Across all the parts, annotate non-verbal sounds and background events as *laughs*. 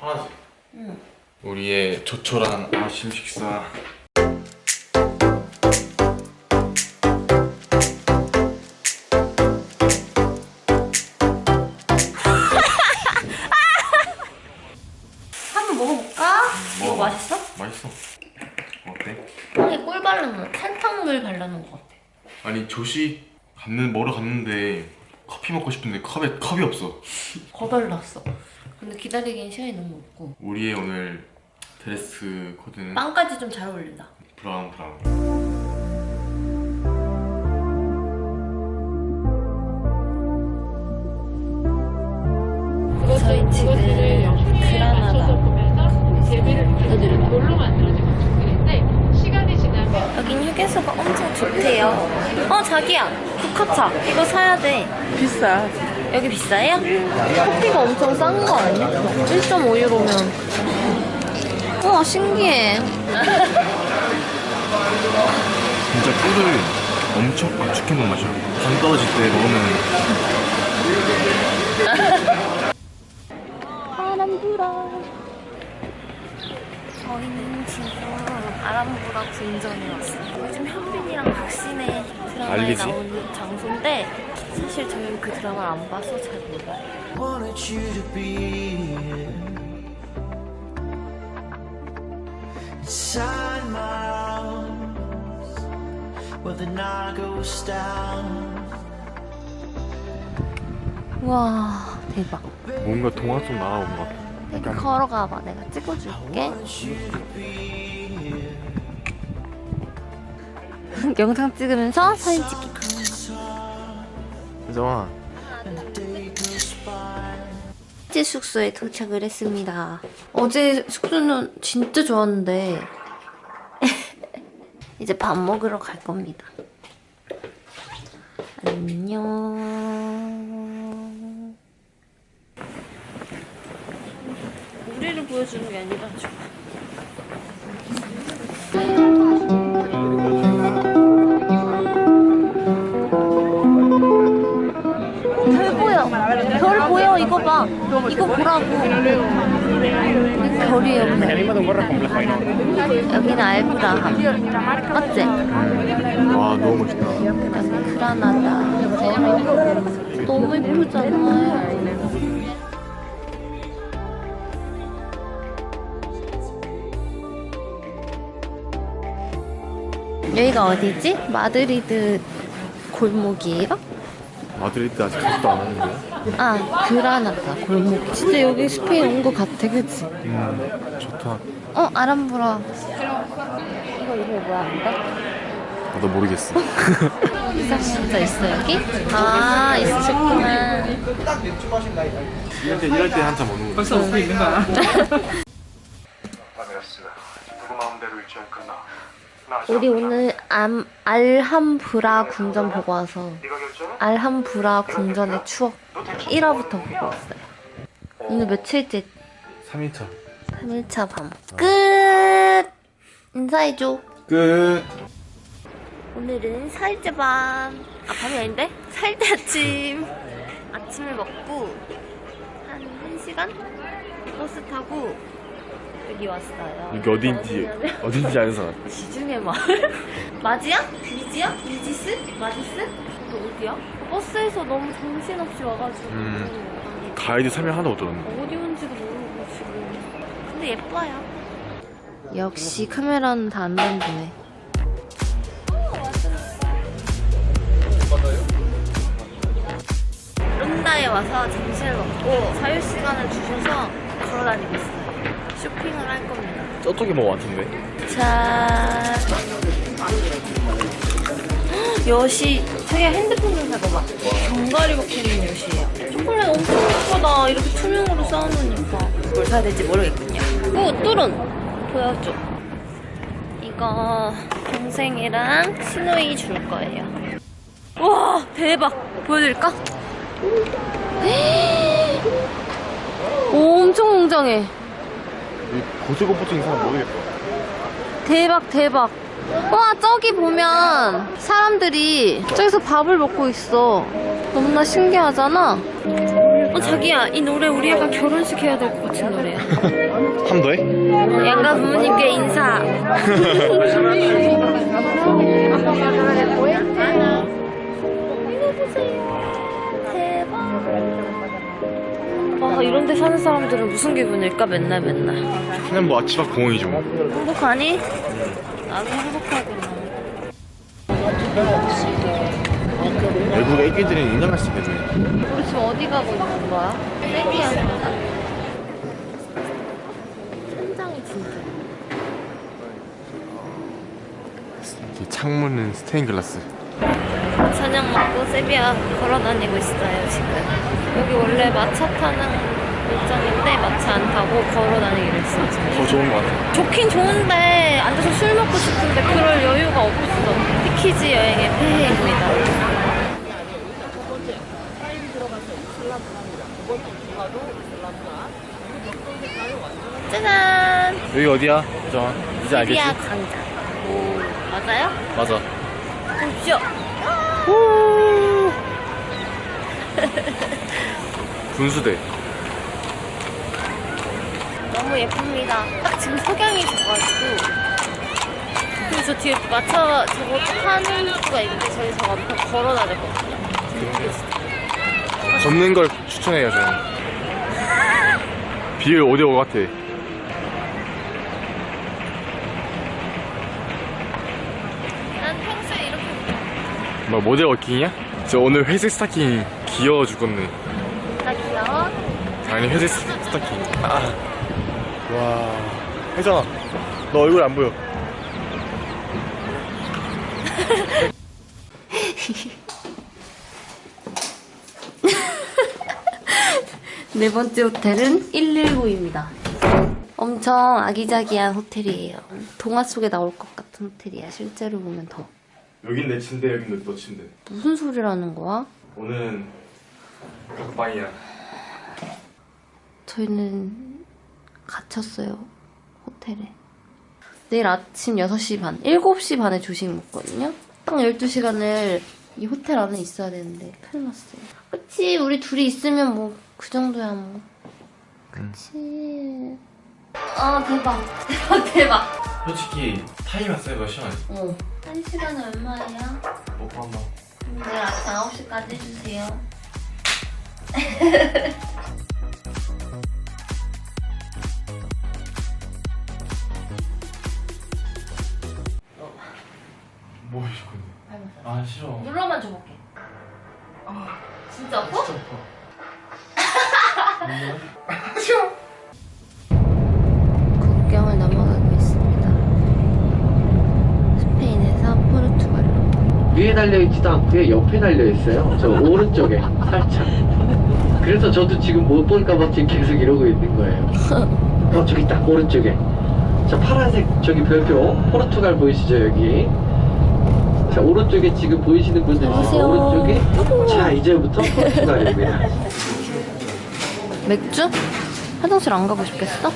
하나지. 응. 우리의 조촐한 아침 식사. *laughs* 한번 먹어볼까? 이거 먹어봐. 맛있어? 맛있어. 어때? 아니 꿀 바르는 산탕물 바르는 것 같아. 아니 조식 갔는 먹으러 갔는데 커피 먹고 싶은데 컵에 컵이 없어. 거덜났어. 근데 기다리기엔 시간이 너무 없고 우리의 오늘 드레스 코드는 빵까지 좀 잘 어울린다. 브라운 브라운. 저희 지금 그라나다 건축물인데 시간이 지나면 여긴 휴게소가 엄청 좋대요. 어 자기야 국화차 이거 사야 돼. 비싸. 여기 비싸요? 커피가 엄청 싼 거 아니야? 1.5유로면. 우와 신기해. *laughs* 진짜 꿀을 엄청 압축해놓은 맛이야. 당 떨어질 때 먹으면 *laughs* 아람브라. 저희는 지금 아람브라 궁전에 왔어요. 요즘 현빈이랑 박신혜 드라마에 알리지? 나오는 장소인데 사실 저희는 그 드라마를 안 봐서 잘 몰라요. 와 대박. 뭔가 동화 속 나온 것 같아. 여기 걸어가봐. 내가 찍어줄게. *laughs* 영상 찍으면서 사진 찍기. 정아. 어제 숙소에 도착을 했습니다. 어제 숙소는 진짜 좋았는데 *laughs* 이제 밥 먹으러 갈 겁니다. 안녕. 우리를 보여주는 게 아니라 좀. 별 보여. 별 보여. 이거 봐. 이거 보라고. 별이 없네. 여기는 알브라함. 맞지? 와 너무 멋있다. 여기 그라나다. 너무 예쁘잖아요. 여기가 어디지? 마드리드 골목이에요? 마드리드 아직 가지도 않았는데. 아, 그라나다 골목. 진짜 여기 스페인 온것 같아, 그치? 음 좋다. 어, 아람브라. 이거 이름이 뭐야, 이거? 나도 모르겠어. *laughs* 이상 진짜 있어, 여기? 아, 있으셨구나. 일할 때 일할 때 한참 오는 거. 벌써 오고 있는 거야. *laughs* 누구 마음대로 일지 않겠나. 우리 오늘 암, 알함브라 궁전 보고 와서 알함브라 궁전의 추억 1화부터 보고 왔어요. 오늘 며칠째 3일차. 3일차 밤. 끝! 인사해줘. 끝. 오늘은 4일째 밤. 아, 밤이 아닌데? 4일째 아침. *laughs* 아침을 먹고 한 1시간? 버스 타고 여기 왔어요. 여기 어딘지 어딘지 아는 사람. *laughs* 지중해 마을? *laughs* 맞이야? 미지야? 미지스? 마지스? 너 어디야? 버스에서 너무 정신없이 와가지고 음. 가이드 설명 하나도 못 들었네. 어디 온지도 모르고 지금 근데 예뻐요 역시 카메라는 다안 던지네 룬다에 와서 점심을 먹고 자유시간을 주셔서 걸어다니고 있어요 쇼핑을 할 겁니다. 저쪽에 뭐 많던데. 자. 여시 자기가 핸드폰 좀 잡아봐. 견과리 박혀 있는 여시예요. 초콜릿 엄청 예쁘다. 이렇게 투명으로 쌓아놓으니까. 뭘 사야 될지 모르겠군요. 오 뚜룬 보여줘. 이거 동생이랑 신우이 줄 거예요. 와 대박! 보여드릴까? *gasps* 오, 엄청 웅장해. 이 고소공포증 사람 모르겠다. 대박 대박. 와 저기 보면 사람들이 저기서 밥을 먹고 있어. 너무나 신기하잖아. 어 자기야 이 노래 우리 약간 결혼식 해야 될 것 같은 노래야. *laughs* 한도에? 양가 부모님께 인사 *laughs* *laughs* 와 이런 데 사는 사람들은 무슨 기분일까 맨날 맨날 그냥 뭐 아침 앞 공원이죠 뭐. 행복하니? 나도 행복하구나 외국 애기들은 인정할 수 있거든 우리 지금 어디 가고 있는 거야? 세비야인가? 현장이 진짜 이 창문은 스테인글라스 저녁 먹고 세비야 걸어 다니고 있어요 지금. 여기 원래 마차 타는 일정인데 마차 안 타고 걸어 다니기로 했어요. 지금 더 좋은 것 같아 좋긴 좋은데 앉아서 술 먹고 싶은데 그럴 여유가 없어. 피키즈 여행의 폐해입니다. 짜잔! 여기 어디야? 저 이제 알겠지? 세비야 광장. 오. 맞아요? 맞아. 보십시오 분수대 너무 예쁩니다. 딱 지금 석양이 져가지고. 그리고 저 뒤에 마차 저거 타는 수가 있는데 저희 저거 앞에 걸어 다녔거든요. 이게 진짜 걷는 걸 추천해요 저는 *laughs* 비율 5대5 같아 난 평소에 이렇게 뭐 모델 워킹이야? 저 오늘 회색 스타킹 귀여워 죽겠네 다 귀여워. 아니 회색 스- 스타킹 아. 와 혜정아 너 얼굴 안 보여 *laughs* 네 번째 호텔은 119입니다. 엄청 아기자기한 호텔이에요. 동화 속에 나올 것 같은 호텔이야. 실제로 보면 더. 여긴 내 침대 여긴 너 침대 무슨 소리라는 거야? 오늘은 각방이야 저희는 갇혔어요. 호텔에. 내일 아침 6시 반, 7시 반에 조식 먹거든요? 딱 12시간을 이 호텔 안에 있어야 되는데 큰일 났어요. 그치, 우리 둘이 있으면 뭐 그 정도야 뭐. 그치. 아, 대박. *laughs* 대박, 대박. 솔직히 타임 왔어요 몇 시간 어. 한 시간에 얼마야? 먹고 한번 내일 아침 9시까지 해주세요. *laughs* 뭐 이거 아 싫어 눌러만 줘볼게. 아, 진짜 아파? 진짜 아파 *laughs* 국경을 넘어가고 있습니다. 스페인에서 포르투갈로. 위에 달려있지도 않고요 옆에 달려있어요. 저 오른쪽에 살짝. 그래서 저도 지금 못 볼까봐 지금 계속 이러고 있는 거예요. 어 저기 딱 오른쪽에. 자 파란색 저기 별표 포르투갈 보이시죠 여기? 자 오른쪽에 지금 보이시는 분들 안녕하세요. 오른쪽에? 자 이제부터 포르투갈입니다. 맥주? 화장실 안 가고 싶겠어?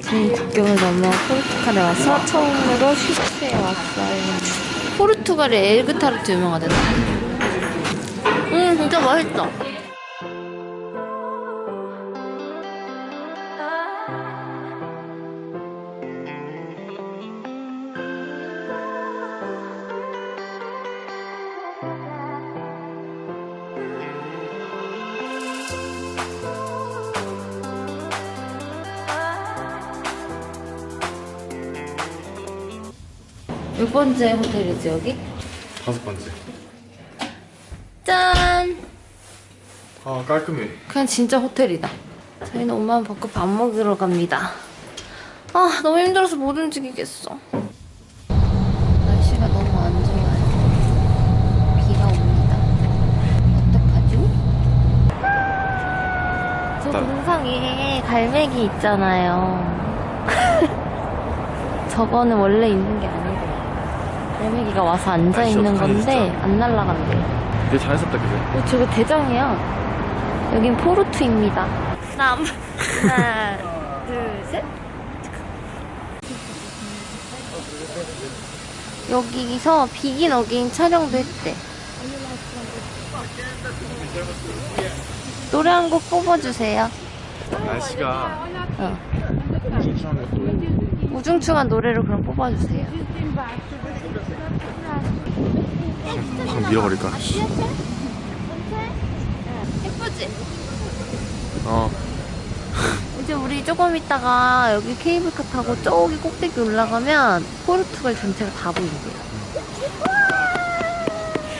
지금 국경을 넘어 포르투갈에 와서 처음으로 슈트에 왔어요. 포르투갈이 에그타르트 유명하대요. 음, 진짜 맛있다. 번째 호텔이지, 여기? 다섯 번째 짠! 아 깔끔해 그냥 진짜 호텔이다. 저희는 옷만 벗고 밥 먹으러 갑니다. 아, 너무 힘들어서 못 움직이겠어. 날씨가 너무 안 좋아요. 비가 옵니다. 어떡하죠? 저 나- 동상 위에 갈매기 있잖아요. *laughs* 저거는 원래 있는 게 아니고 갈매기가 와서 앉아 날씨 있는 어떡하니, 건데 진짜. 안 날아간대요. 되게 잘했었다 그제? 어, 저거 대장이야. 여긴 포르투입니다. 남. 하나, *laughs* 둘, 셋. 여기서 비긴 어게인 촬영도 했대. 노래 한 곡 뽑아주세요. 날씨가 어. 우중충한 노래를 그럼 뽑아주세요. 확 밀어버릴까? 씨. 예쁘지? 어. *laughs* 이제 우리 조금 있다가 여기 케이블카 타고 저기 꼭대기 올라가면 포르투갈 전체가 다 보인대요.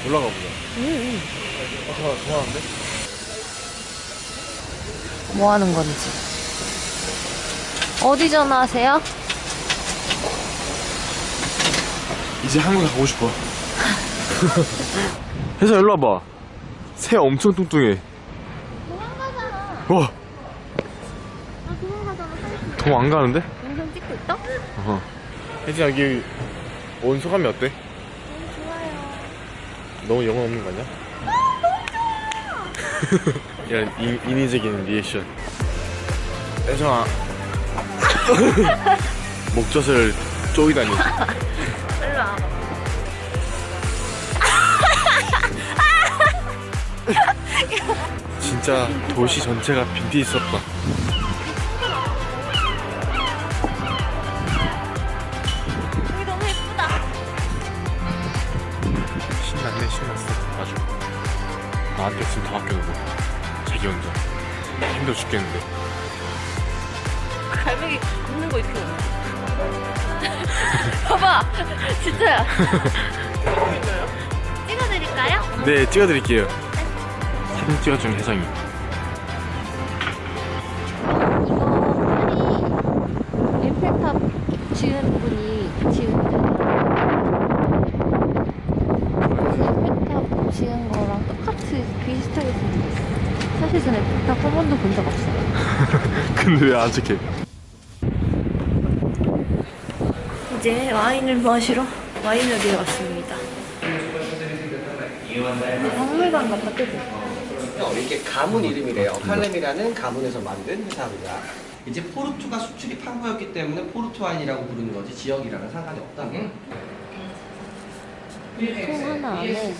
올라가 보자. 응. 아, 좋아, 좋아하는데? 뭐 하는 건지. 어디 전화하세요? 이제 한국에 가고 싶어. *laughs* 혜자 일로 와봐. 새 엄청 뚱뚱해. 와. 동안 가는데? 영상 찍고 있다? 어허. 혜진 여기 온 소감이 어때? 너무 영혼 없는 거 아니야? 이런 인, 인위적인 리액션. 혜정아. *laughs* 목젖을 쪼이다니. 일로 와. 진짜 도시 전체가 빈티 있었다. 여기 너무 예쁘다. 신났네, 신났어. 아주. 나한테 지금 다 맡겨놓고. 자기 혼자. 힘들어 죽겠는데. 갈매기 걷는 거 이렇게. 봐봐. 진짜야. *laughs* 찍어드릴까요? 네, 찍어드릴게요. 사진 찍어준 혜정이. 에펠탑 지은 분이 지은 그래서 에펠탑 지은 거랑 똑같이 비슷하게 생겼어. 사실 저는 에펠탑 한 번도 본 적 없어요. *laughs* 근데 왜안 찍혀? 이제 와인을 마시러 와이너리에 왔습니다. 박물관 같다, 그지? 어, 이게 가문 이름이래요. 칼렘이라는 가문에서 만든 회사입니다. 이제 포르투가 수출이 판거였기 때문에 포르투 와인이라고 부르는 거지 지역이랑은 상관이 없다. 통 하나 안에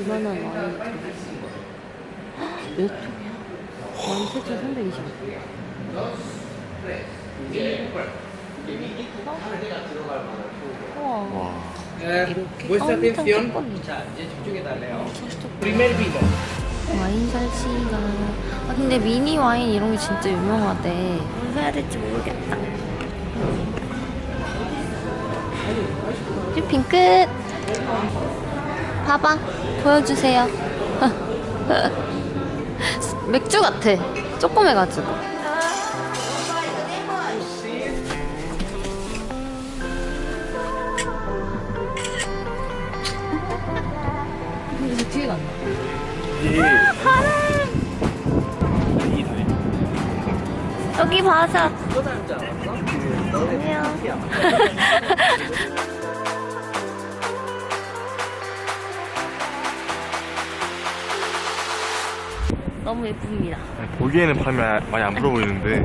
이만한 와인이 들어있어. 몇 통이야? 17,320원. 우와. 와. 이렇게 엄청 조금 자, 이제 집중해 달래요. 와인 살 시간. 아 근데 미니 와인 이런 게 진짜 유명하대. 뭘 사야 될지 모르겠다. 쇼핑 끝. 봐봐, 보여주세요. *laughs* 맥주 같아. 조그매가지고. 여기 바사. 안녕. *laughs* 너무 예쁩니다. 보기에는 아- 많이 안 불어 보이는데.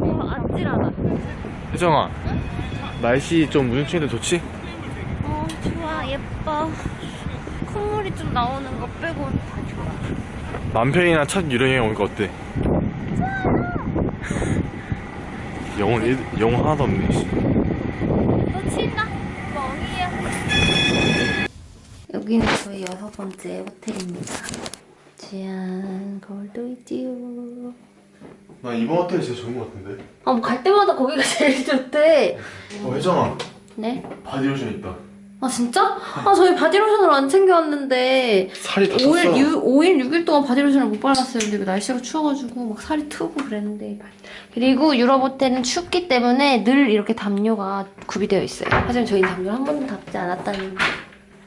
어, 아찔하다. 혜정아. 날씨 좀 우중충한데 좋지? 어, 좋아, 예뻐. 콧물이 좀 나오는 거 빼고. 남편이나 첫 유령에 오니까 어때? *laughs* 영혼, 일, 영혼 하나도 없네, 씨. 너 친다. 멍이야. 여기는 저희 여섯 번째 호텔입니다. 짠, 거울도 있지요. 나 이번 호텔이 진짜 좋은 것 같은데? 아, 뭐 갈 때마다 거기가 제일 좋대. 어, 혜정아. 네? 바디 로션 있다. 아, 진짜? 아, 저희 바디로션을 안 챙겨왔는데. 살이 다 5일, 쪘어. 6, 5일, 6일 동안 바디로션을 못 발랐어요. 근데 이거 날씨가 추워가지고 막 살이 트고 그랬는데. 그리고 유럽 호텔은 춥기 때문에 늘 이렇게 담요가 구비되어 있어요. 하지만 저희는 담요 한 번도 닫지 않았다는.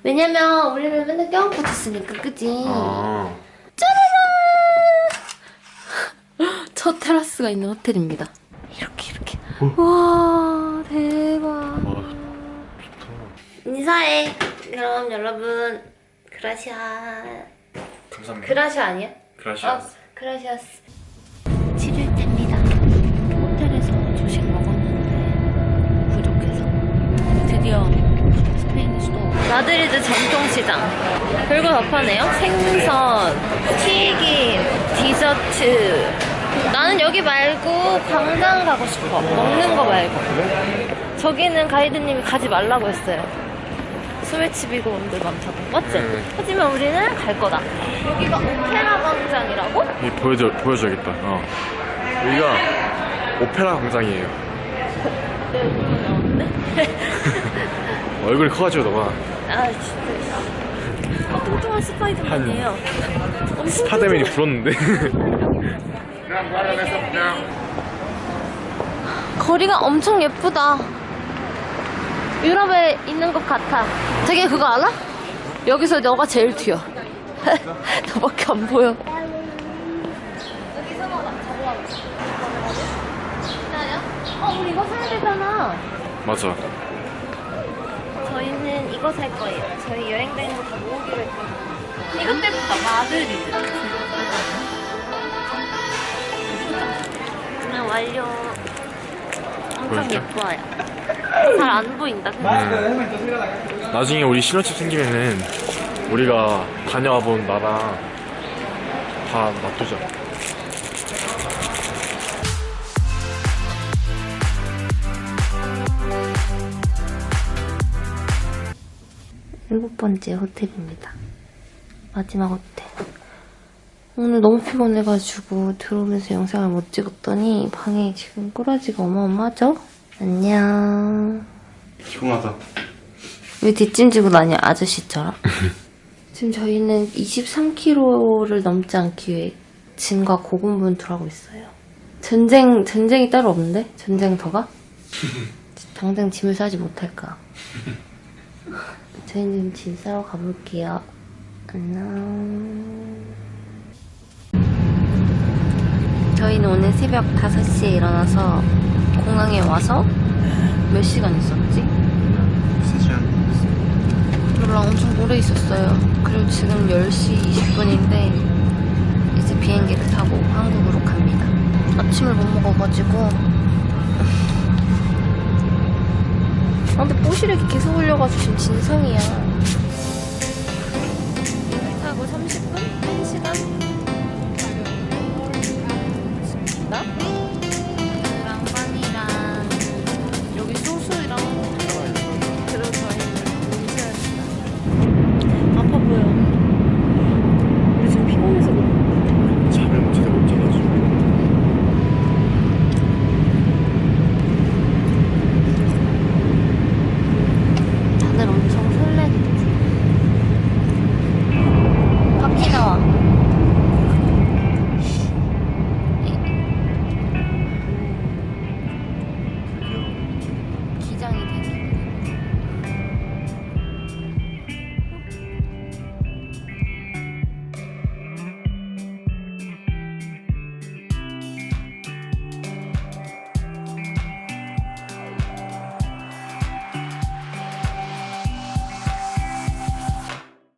왜냐면 우리는 맨날 껴안고 잤으니까, 그지? 아. *laughs* 첫 테라스가 있는 호텔입니다. 이렇게, 이렇게. 와, 대박. 인사해. 그럼 여러분, 그라시아. 감사합니다. 그라시아 아니야? 그라시아스. 어, 그라시아스. 7일째입니다. 호텔에서 조식 먹었는데 부족해서 드디어 스페인 수도 마드리드 전통시장. 별거 다 파네요. 생선, 튀김, 디저트. 나는 여기 말고 광장 가고 싶어. 먹는 거 말고. 저기는 가이드님이 가지 말라고 했어요. 소매치비고 온들 많다고. 맞지? 네. 하지만 우리는 갈 거다. 여기가 오페라 광장이라고? 이 보여줘 보여줘야겠다. 어. 여기가 오페라 광장이에요. *laughs* 얼굴이 커가지고 너가 아, 진짜. 어, 뚱뚱한 스파이더맨이에요. 엄청 스파더맨이 불었는데. 거리가 엄청 예쁘다. 유럽에 있는 것 같아. 되게 그거 알아? 여기서 너가 제일 튀어. *laughs* 너밖에 안 보여. 여기서 뭐 어, 우리 이거 사야 되잖아. 맞아. 저희는 이거 살 거예요. 저희 여행 다니는 거 다 모으기로 했거든요. 이것 때부터 마드리드. 그냥 완료. 엄청 보여줄게. 예뻐요. 잘 안 보인다. 음. 나중에 우리 신혼집 생기면은 우리가 다녀와 본 나라 다 놔두자. 일곱 번째 호텔입니다. 마지막 호텔. 오늘 너무 피곤해가지고 들어오면서 영상을 못 찍었더니 방에 지금 꼬라지가 어마어마하죠? 안녕. 피곤하다. 왜 뒷짐지고 다녀 아저씨처럼? *laughs* 지금 저희는 23km를 넘지 않기 위해 짐과 고군분투를 하고 있어요. 전쟁 전쟁이 따로 없는데 전쟁터가? *laughs* 당장 짐을 싸지 못할까? 저희는 짐 싸러 가볼게요. 안녕. 저희는 오늘 새벽 5시에 일어나서 공항에 와서 몇 시간 있었지? 몰라 엄청 오래 있었어요. 그리고 지금 10시 20분인데 이제 비행기를 타고 한국으로 갑니다. 아침을 못 먹어가지고 아 근데 뽀시력이 계속 올려가지고 지금 진상이야.